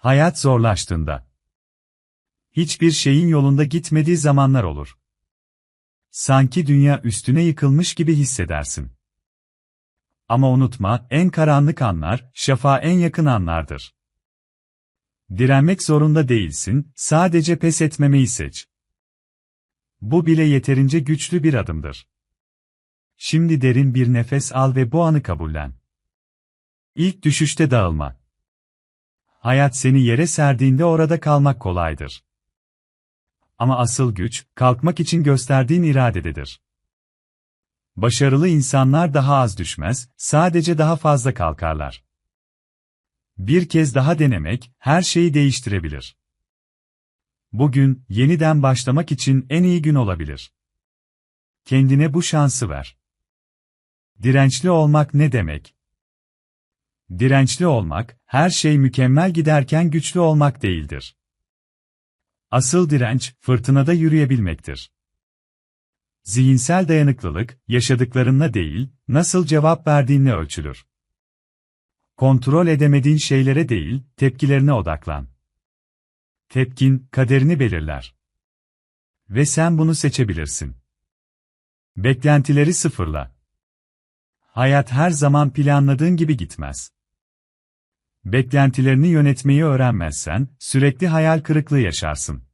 Hayat zorlaştığında. Hiçbir şeyin yolunda gitmediği zamanlar olur. Sanki dünya üstüne yıkılmış gibi hissedersin. Ama unutma, en karanlık anlar, şafağa en yakın anlardır. Direnmek zorunda değilsin, sadece pes etmemeyi seç. Bu bile yeterince güçlü bir adımdır. Şimdi derin bir nefes al ve bu anı kabullen. İlk düşüşte dağılma. Hayat seni yere serdiğinde orada kalmak kolaydır. Ama asıl güç, kalkmak için gösterdiğin iradededir. Başarılı insanlar daha az düşmez, sadece daha fazla kalkarlar. Bir kez daha denemek, her şeyi değiştirebilir. Bugün, yeniden başlamak için en iyi gün olabilir. Kendine bu şansı ver. Dirençli olmak ne demek? Dirençli olmak, her şey mükemmel giderken güçlü olmak değildir. Asıl direnç, fırtınada yürüyebilmektir. Zihinsel dayanıklılık, yaşadıklarınla değil, nasıl cevap verdiğinle ölçülür. Kontrol edemediğin şeylere değil, tepkilerine odaklan. Tepkin, kaderini belirler. Ve sen bunu seçebilirsin. Beklentileri sıfırla. Hayat her zaman planladığın gibi gitmez. Beklentilerini yönetmeyi öğrenmezsen, sürekli hayal kırıklığı yaşarsın.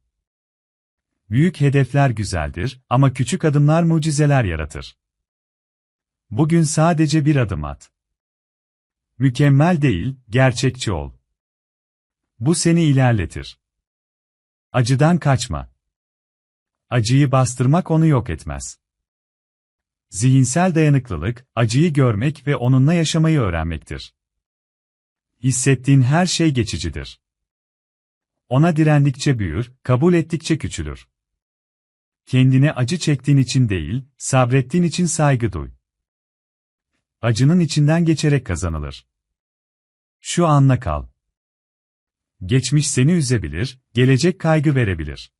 Büyük hedefler güzeldir ama küçük adımlar mucizeler yaratır. Bugün sadece bir adım at. Mükemmel değil, gerçekçi ol. Bu seni ilerletir. Acıdan kaçma. Acıyı bastırmak onu yok etmez. Zihinsel dayanıklılık, acıyı görmek ve onunla yaşamayı öğrenmektir. Hissettiğin her şey geçicidir. Ona direndikçe büyür, kabul ettikçe küçülür. Kendine acı çektiğin için değil, sabrettiğin için saygı duy. Acının içinden geçerek kazanılır. Şu anla kal. Geçmiş seni üzebilir, gelecek kaygı verebilir.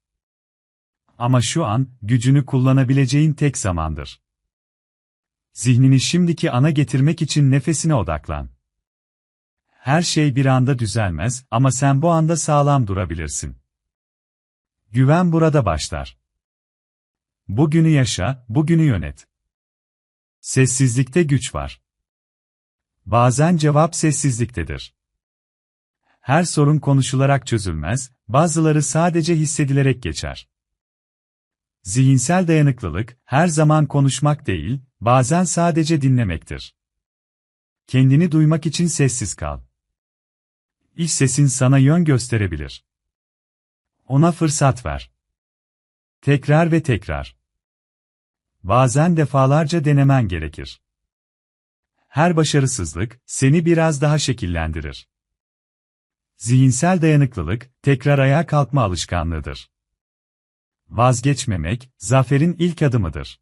Ama şu an, gücünü kullanabileceğin tek zamandır. Zihnini şimdiki ana getirmek için nefesine odaklan. Her şey bir anda düzelmez ama sen bu anda sağlam durabilirsin. Güven burada başlar. Bugünü yaşa, bugünü yönet. Sessizlikte güç var. Bazen cevap sessizliktedir. Her sorun konuşularak çözülmez, bazıları sadece hissedilerek geçer. Zihinsel dayanıklılık, her zaman konuşmak değil, bazen sadece dinlemektir. Kendini duymak için sessiz kal. İç sesin sana yön gösterebilir. Ona fırsat ver. Tekrar ve tekrar. Bazen defalarca denemen gerekir. Her başarısızlık, seni biraz daha şekillendirir. Zihinsel dayanıklılık, tekrar ayağa kalkma alışkanlığıdır. Vazgeçmemek, zaferin ilk adımıdır.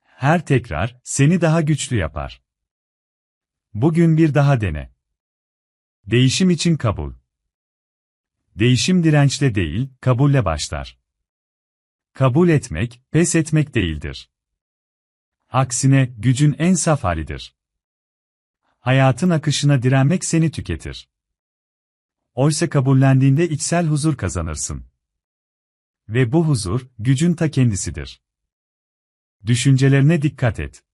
Her tekrar, seni daha güçlü yapar. Bugün bir daha dene. Değişim için kabul. Değişim dirençle değil, kabulle başlar. Kabul etmek, pes etmek değildir. Aksine, gücün en saf halidir. Hayatın akışına direnmek seni tüketir. Oysa kabullendiğinde içsel huzur kazanırsın. Ve bu huzur, gücün ta kendisidir. Düşüncelerine dikkat et.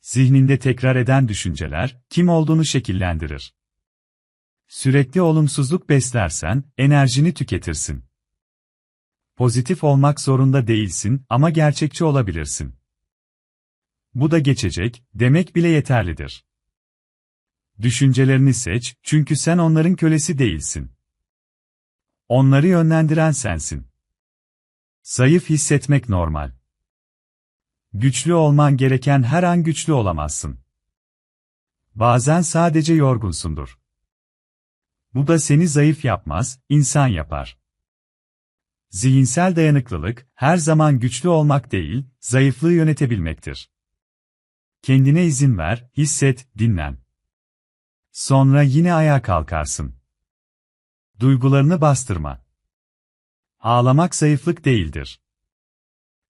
Zihninde tekrar eden düşünceler, kim olduğunu şekillendirir. Sürekli olumsuzluk beslersen, enerjini tüketirsin. Pozitif olmak zorunda değilsin ama gerçekçi olabilirsin. Bu da geçecek, demek bile yeterlidir. Düşüncelerini seç, çünkü sen onların kölesi değilsin. Onları yönlendiren sensin. Zayıf hissetmek normal. Güçlü olman gereken her an güçlü olamazsın. Bazen sadece yorgunsundur. Bu da seni zayıf yapmaz, insan yapar. Zihinsel dayanıklılık, her zaman güçlü olmak değil, zayıflığı yönetebilmektir. Kendine izin ver, hisset, dinlen. Sonra yine ayağa kalkarsın. Duygularını bastırma. Ağlamak zayıflık değildir.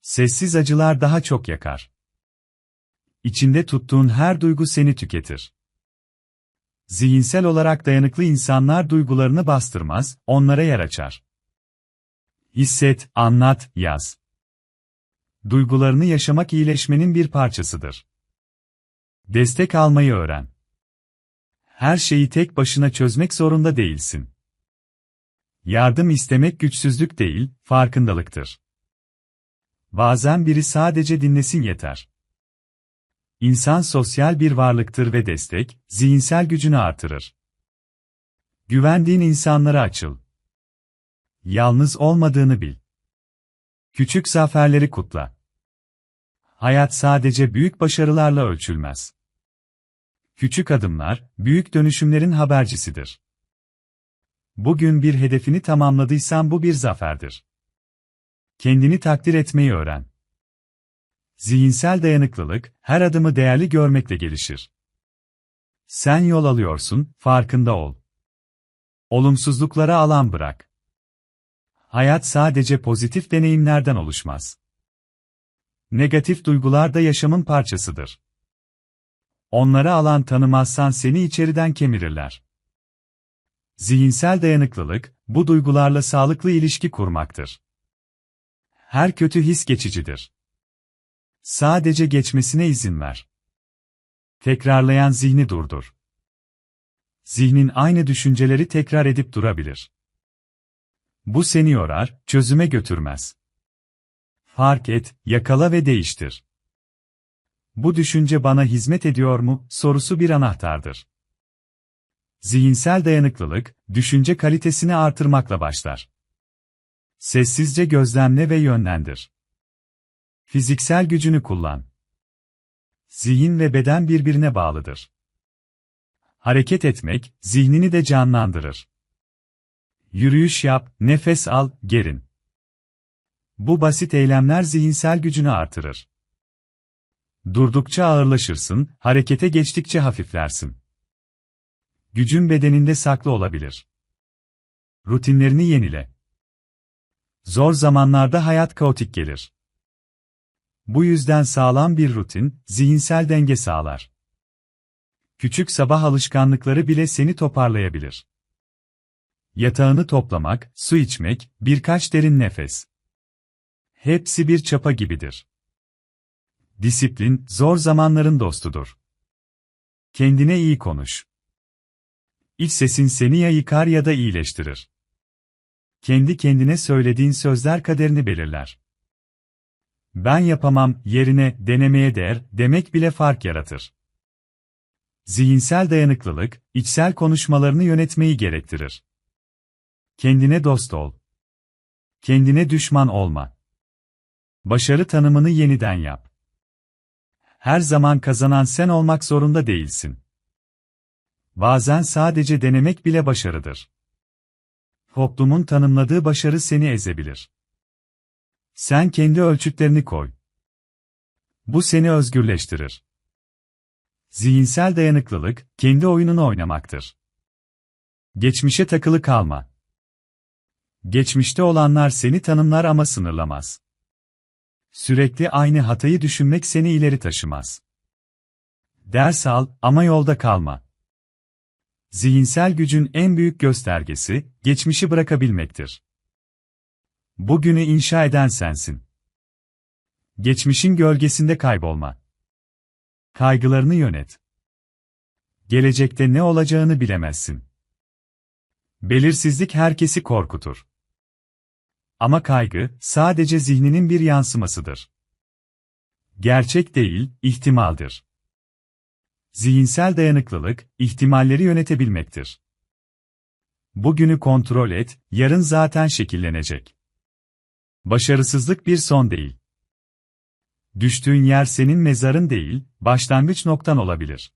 Sessiz acılar daha çok yakar. İçinde tuttuğun her duygu seni tüketir. Zihinsel olarak dayanıklı insanlar duygularını bastırmaz, onlara yer açar. Hisset, anlat, yaz. Duygularını yaşamak iyileşmenin bir parçasıdır. Destek almayı öğren. Her şeyi tek başına çözmek zorunda değilsin. Yardım istemek güçsüzlük değil, farkındalıktır. Bazen biri sadece dinlesin yeter. İnsan sosyal bir varlıktır ve destek, zihinsel gücünü artırır. Güvendiğin insanlara açıl. Yalnız olmadığını bil. Küçük zaferleri kutla. Hayat sadece büyük başarılarla ölçülmez. Küçük adımlar, büyük dönüşümlerin habercisidir. Bugün bir hedefini tamamladıysan bu bir zaferdir. Kendini takdir etmeyi öğren. Zihinsel dayanıklılık, her adımı değerli görmekle gelişir. Sen yol alıyorsun, farkında ol. Olumsuzluklara alan bırak. Hayat sadece pozitif deneyimlerden oluşmaz. Negatif duygular da yaşamın parçasıdır. Onları alan tanımazsan seni içeriden kemirirler. Zihinsel dayanıklılık, bu duygularla sağlıklı ilişki kurmaktır. Her kötü his geçicidir. Sadece geçmesine izin ver. Tekrarlayan zihni durdur. Zihnin aynı düşünceleri tekrar edip durabilir. Bu seni yorar, çözüme götürmez. Fark et, yakala ve değiştir. Bu düşünce bana hizmet ediyor mu sorusu bir anahtardır. Zihinsel dayanıklılık, düşünce kalitesini artırmakla başlar. Sessizce gözlemle ve yönlendir. Fiziksel gücünü kullan. Zihin ve beden birbirine bağlıdır. Hareket etmek, zihnini de canlandırır. Yürüyüş yap, nefes al, gerin. Bu basit eylemler zihinsel gücünü artırır. Durdukça ağırlaşırsın, harekete geçtikçe hafiflersin. Gücün bedeninde saklı olabilir. Rutinlerini yenile. Zor zamanlarda hayat kaotik gelir. Bu yüzden sağlam bir rutin, zihinsel denge sağlar. Küçük sabah alışkanlıkları bile seni toparlayabilir. Yatağını toplamak, su içmek, birkaç derin nefes. Hepsi bir çapa gibidir. Disiplin, zor zamanların dostudur. Kendine iyi konuş. İç sesin seni ya yıkar ya da iyileştirir. Kendi kendine söylediğin sözler kaderini belirler. Ben yapamam yerine denemeye değer demek bile fark yaratır. Zihinsel dayanıklılık, içsel konuşmalarını yönetmeyi gerektirir. Kendine dost ol. Kendine düşman olma. Başarı tanımını yeniden yap. Her zaman kazanan sen olmak zorunda değilsin. Bazen sadece denemek bile başarıdır. Toplumun tanımladığı başarı seni ezebilir. Sen kendi ölçütlerini koy. Bu seni özgürleştirir. Zihinsel dayanıklılık, kendi oyununu oynamaktır. Geçmişe takılı kalma. Geçmişte olanlar seni tanımlar ama sınırlamaz. Sürekli aynı hatayı düşünmek seni ileri taşımaz. Ders al ama yolda kalma. Zihinsel gücün en büyük göstergesi, geçmişi bırakabilmektir. Bugünü inşa eden sensin. Geçmişin gölgesinde kaybolma. Kaygılarını yönet. Gelecekte ne olacağını bilemezsin. Belirsizlik herkesi korkutur. Ama kaygı, sadece zihninin bir yansımasıdır. Gerçek değil, ihtimaldir. Zihinsel dayanıklılık, ihtimalleri yönetebilmektir. Bugünü kontrol et, yarın zaten şekillenecek. Başarısızlık bir son değil. Düştüğün yer senin mezarın değil, başlangıç noktan olabilir.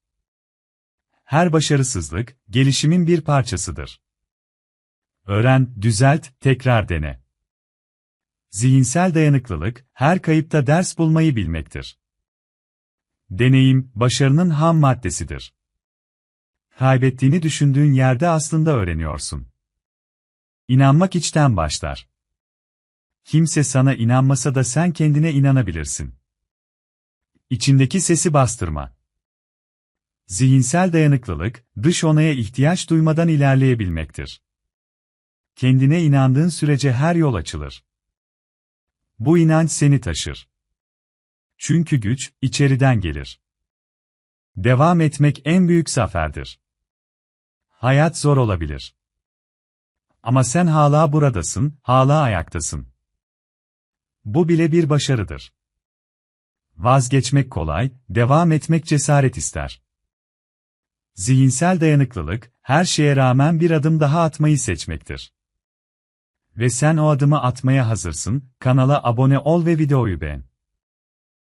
Her başarısızlık, gelişimin bir parçasıdır. Öğren, düzelt, tekrar dene. Zihinsel dayanıklılık, her kayıpta ders bulmayı bilmektir. Deneyim, başarının ham maddesidir. Kaybettiğini düşündüğün yerde aslında öğreniyorsun. İnanmak içten başlar. Kimse sana inanmasa da sen kendine inanabilirsin. İçindeki sesi bastırma. Zihinsel dayanıklılık, dış onaya ihtiyaç duymadan ilerleyebilmektir. Kendine inandığın sürece her yol açılır. Bu inanç seni taşır. Çünkü güç, içeriden gelir. Devam etmek en büyük zaferdir. Hayat zor olabilir. Ama sen hala buradasın, hala ayaktasın. Bu bile bir başarıdır. Vazgeçmek kolay, devam etmek cesaret ister. Zihinsel dayanıklılık, her şeye rağmen bir adım daha atmayı seçmektir. Ve sen o adımı atmaya hazırsın, kanala abone ol ve videoyu beğen.